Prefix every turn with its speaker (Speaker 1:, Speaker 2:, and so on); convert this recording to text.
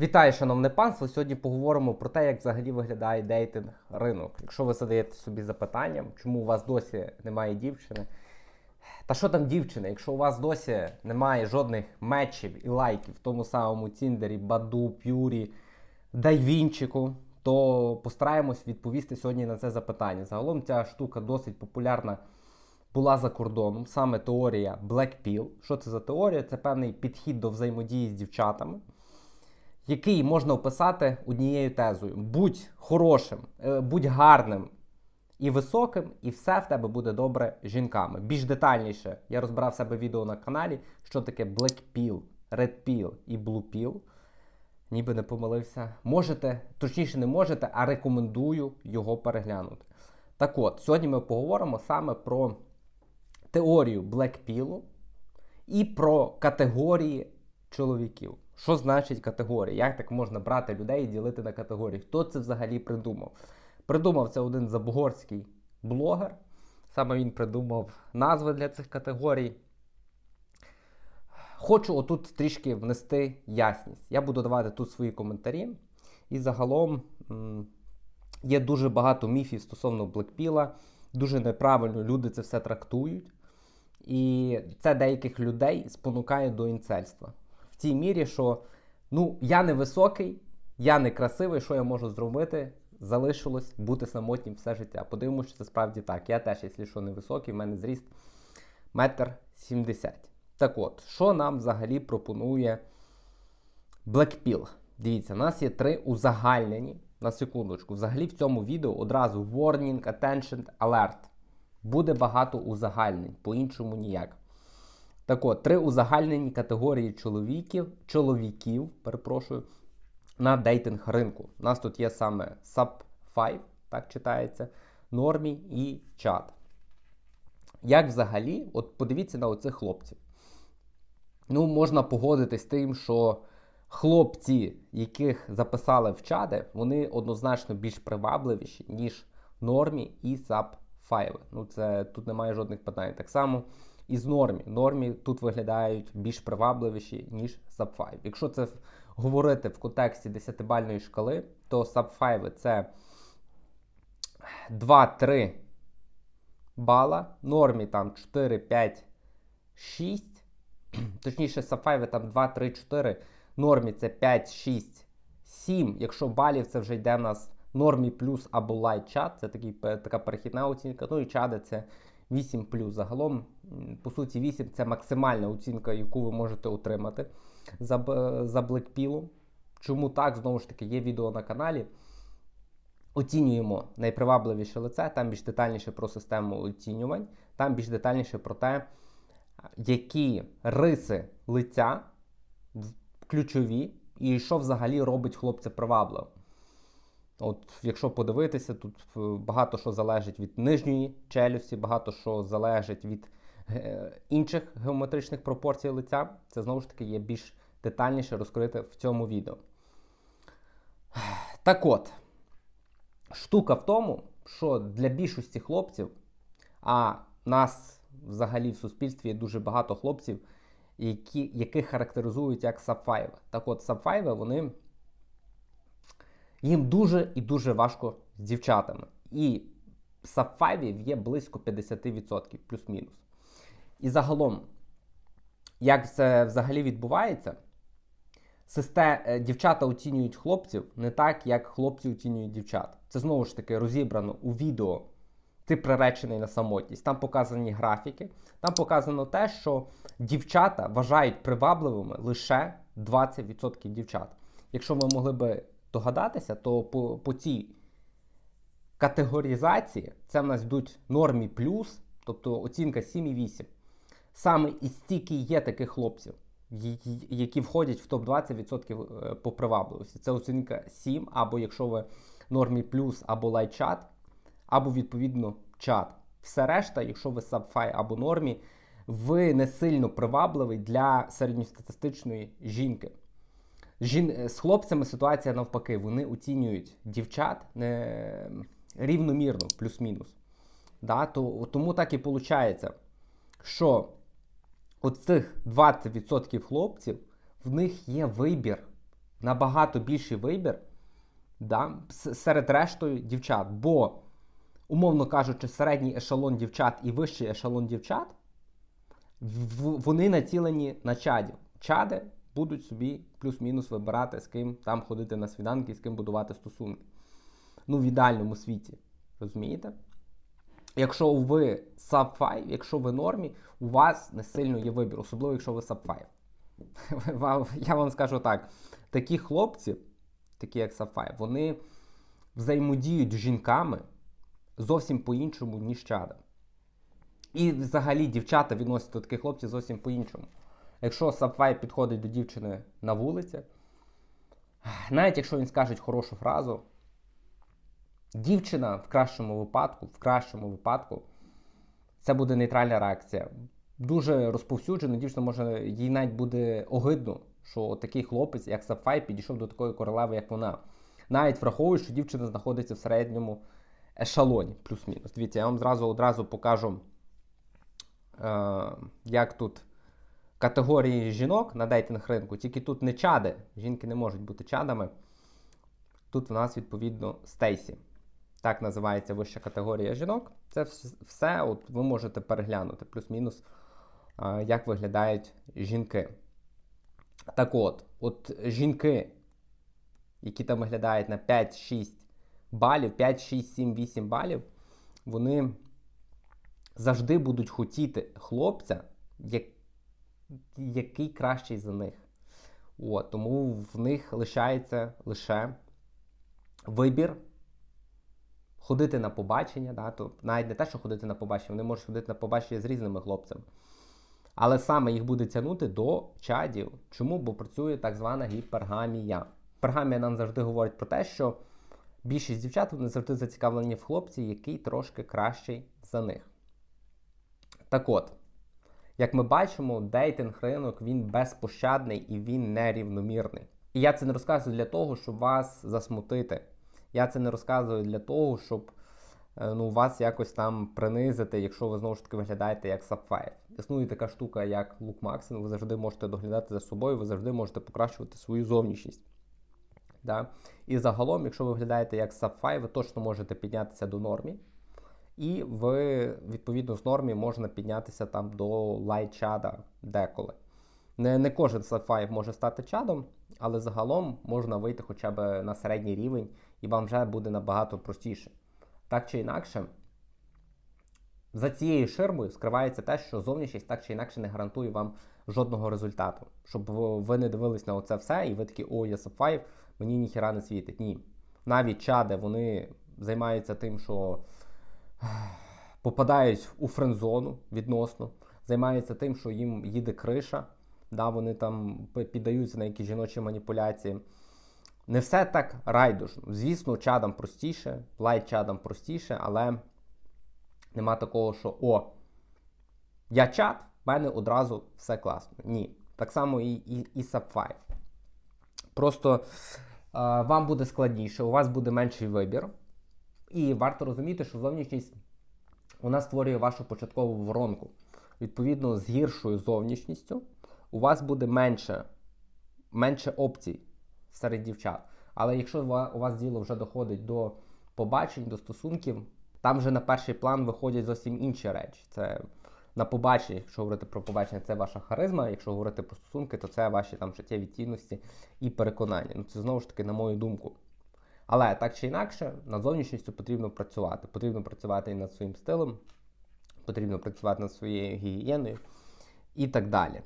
Speaker 1: Вітаю, шановне панство. Сьогодні поговоримо про те, як взагалі виглядає дейтинг ринок. Якщо ви задаєте собі запитання, чому у вас досі немає дівчини. Та що там дівчини? Якщо у вас досі немає жодних мечів і лайків в тому самому Тіндері, Баду, П'юрі, Дайвінчику, то постараємось відповісти сьогодні на це запитання. Загалом ця штука досить популярна була за кордоном, саме теорія Black Pill. Що це за теорія? Це певний підхід до взаємодії з дівчатами який можна описати однією тезою: будь хорошим, е, будь гарним і високим, і все в тебе буде добре з жінками. Більш детальніше я розбирав себе відео на каналі, що таке Black Pill, Red Pill і Blue Pill. Ніби не помилився. Можете, точніше, не можете, а рекомендую його переглянути. Так от, сьогодні ми поговоримо саме про теорію Pill і про категорії чоловіків. Що значить категорія? Як так можна брати людей і ділити на категорії? Хто це взагалі придумав? Придумав це один забугорський блогер. Саме він придумав назви для цих категорій. Хочу отут трішки внести ясність. Я буду давати тут свої коментарі. І загалом є дуже багато міфів стосовно Блекпіла. Дуже неправильно люди це все трактують. І це деяких людей спонукає до інцельства в тій мірі, що ну, я не високий, я не красивий, що я можу зробити? Залишилось бути самотнім все життя. Подивимося, що це справді так. Я теж, якщо що, не в мене зріст метр сімдесят. Так от, що нам взагалі пропонує Blackpill? Дивіться, у нас є три узагальнені. На секундочку. Взагалі в цьому відео одразу warning, attention, alert. Буде багато узагальнень, по-іншому ніяк. Так от, три узагальнені категорії чоловіків, чоловіків, перепрошую, на дейтинг ринку. У нас тут є саме Sub 5, так читається, Нормі і чат. Як взагалі, от подивіться на оцих хлопців. Ну, можна погодитись з тим, що хлопці, яких записали в чади, вони однозначно більш привабливіші, ніж Нормі і 5. Ну, це тут немає жодних питань. Так само і з нормі. Нормі тут виглядають більш привабливіші, ніж Sub 5. Якщо це говорити в контексті 10-бальної шкали, то Sub 5 це 2-3 бала, нормі там 4, 5, 6. Точніше, Sub 5 там 2, 3, 4. Нормі це 5, 6, 7. Якщо балів, це вже йде в нас нормі плюс або лайт чат, це такий, така перехідна оцінка. Ну і чади це 8 Загалом, по суті, 8 це максимальна оцінка, яку ви можете отримати за за Blackpill. Чому так? Знову ж таки, є відео на каналі. Оцінюємо найпривабливіше лице, там більш детальніше про систему оцінювань, там більш детальніше про те, які риси лиця ключові, і що взагалі робить хлопця привабливим. От, Якщо подивитися, тут е, багато що залежить від нижньої челюсті, багато що залежить від е, інших геометричних пропорцій лиця. Це знову ж таки є більш детальніше розкрите в цьому відео. Так от, штука в тому, що для більшості хлопців, а нас взагалі в суспільстві є дуже багато хлопців, які, яких характеризують як сапфайви. Так от, сапфайви, вони їм дуже і дуже важко з дівчатами. І саб-5 є близько 50% плюс-мінус. І загалом, як це взагалі відбувається, систе... Е, дівчата оцінюють хлопців не так, як хлопці оцінюють дівчат. Це знову ж таки розібрано у відео. Ти приречений на самотність. Там показані графіки. Там показано те, що дівчата вважають привабливими лише 20% дівчат. Якщо ви могли би догадатися, то по, по цій категорізації це в нас йдуть нормі плюс, тобто оцінка 7,8. Саме і стільки є таких хлопців, які входять в топ-20% е, по привабливості. Це оцінка 7, або якщо ви нормі плюс, або лайт-чат, або відповідно чат. Все решта, якщо ви сабфай або нормі, ви не сильно привабливий для середньостатистичної жінки. Жін... Е, з хлопцями ситуація навпаки, вони оцінюють дівчат не... рівномірно, плюс-мінус. Да? То, Тому так і виходить, що от цих 20% хлопців в них є вибір набагато більший вибір да, серед рештою дівчат. Бо, умовно кажучи, середній ешелон дівчат і вищий ешелон дівчат вони націлені на чадів. Чади будуть собі плюс-мінус вибирати, з ким там ходити на свіданки, і з ким будувати стосунки. Ну, в ідеальному світі. Розумієте? Якщо ви sub 5, якщо ви нормі, у вас не сильно є вибір, особливо якщо ви sub 5. Я вам скажу так: такі хлопці, такі як sub 5, вони взаємодіють з жінками зовсім по-іншому, ніж чада. І взагалі дівчата відносяться до таких хлопців зовсім по-іншому. Якщо Сапфай підходить до дівчини на вулиці, навіть якщо він скаже хорошу фразу, дівчина в кращому випадку, в кращому випадку, це буде нейтральна реакція. Дуже розповсюджено, дівчина може, їй навіть буде огидно, що такий хлопець, як Сапфай, підійшов до такої королеви, як вона. Навіть враховуючи, що дівчина знаходиться в середньому ешелоні, плюс-мінус. Дивіться, я вам зразу одразу покажу, е, як тут категорії жінок на дейтинг ринку, тільки тут не чади. Жінки не можуть бути чадами. Тут в нас, відповідно, Стейсі. Так називається вища категорія жінок. Це все от ви можете переглянути, плюс-мінус, як виглядають жінки. Так от, от жінки, які там виглядають на 5-6 балів, 5, 6, 7, 8 балів, вони завжди будуть хотіти хлопця, як, який кращий за них. От, тому в них лишається лише вибір ходити на побачення. Да, то навіть не те, що ходити на побачення, вони можуть ходити на побачення з різними хлопцями. Але саме їх буде тягнути до чадів. Чому? Бо працює так звана гіпергамія. Гіпергамія нам завжди говорить про те, що більшість дівчат вони завжди зацікавлені в хлопці, який трошки кращий за них. Так от, як ми бачимо, дейтинг ринок він безпощадний і він нерівномірний. І я це не розказую для того, щоб вас засмутити. Я це не розказую для того, щоб е, ну, вас якось там принизити, якщо ви знову ж таки виглядаєте як Сапфаєр. Існує така штука, як лук Максин, ви завжди можете доглядати за собою, ви завжди можете покращувати свою зовнішність. Да? І загалом, якщо ви виглядаєте як Сапфай, ви точно можете піднятися до нормі. І ви, відповідно, з нормі можна піднятися там до лайт-чада деколи. Не, не кожен Сапфай може стати чадом, але загалом можна вийти хоча б на середній рівень, і вам вже буде набагато простіше. Так чи інакше, за цією ширмою скривається те, що зовнішність так чи інакше не гарантує вам жодного результату. Щоб ви не дивились на оце все, і ви такі, о, я Сапфаїв, мені ніхіра не світить. Ні. Навіть чади вони займаються тим, що попадають у френдзону відносно, займаються тим, що їм їде криша, да, вони там піддаються на якісь жіночі маніпуляції. Не все так райдужно. Звісно, чадам простіше, лайт чадам простіше, але нема такого, що о, я чат, в мене одразу все класно. Ні. Так само і, і, і Sub5. Просто е, вам буде складніше, у вас буде менший вибір. І варто розуміти, що зовнішність вона створює вашу початкову воронку. Відповідно, з гіршою зовнішністю у вас буде менше, менше опцій серед дівчат. Але якщо у вас діло вже доходить до побачень, до стосунків, там вже на перший план виходять зовсім інші речі. Це на побачення, якщо говорити про побачення, це ваша харизма. Якщо говорити про стосунки, то це ваші там життєві цінності і переконання. Ну це знову ж таки, на мою думку. Але так чи інакше, над зовнішністю потрібно працювати. Потрібно працювати і над своїм стилем, потрібно працювати над своєю гігієною і так далі.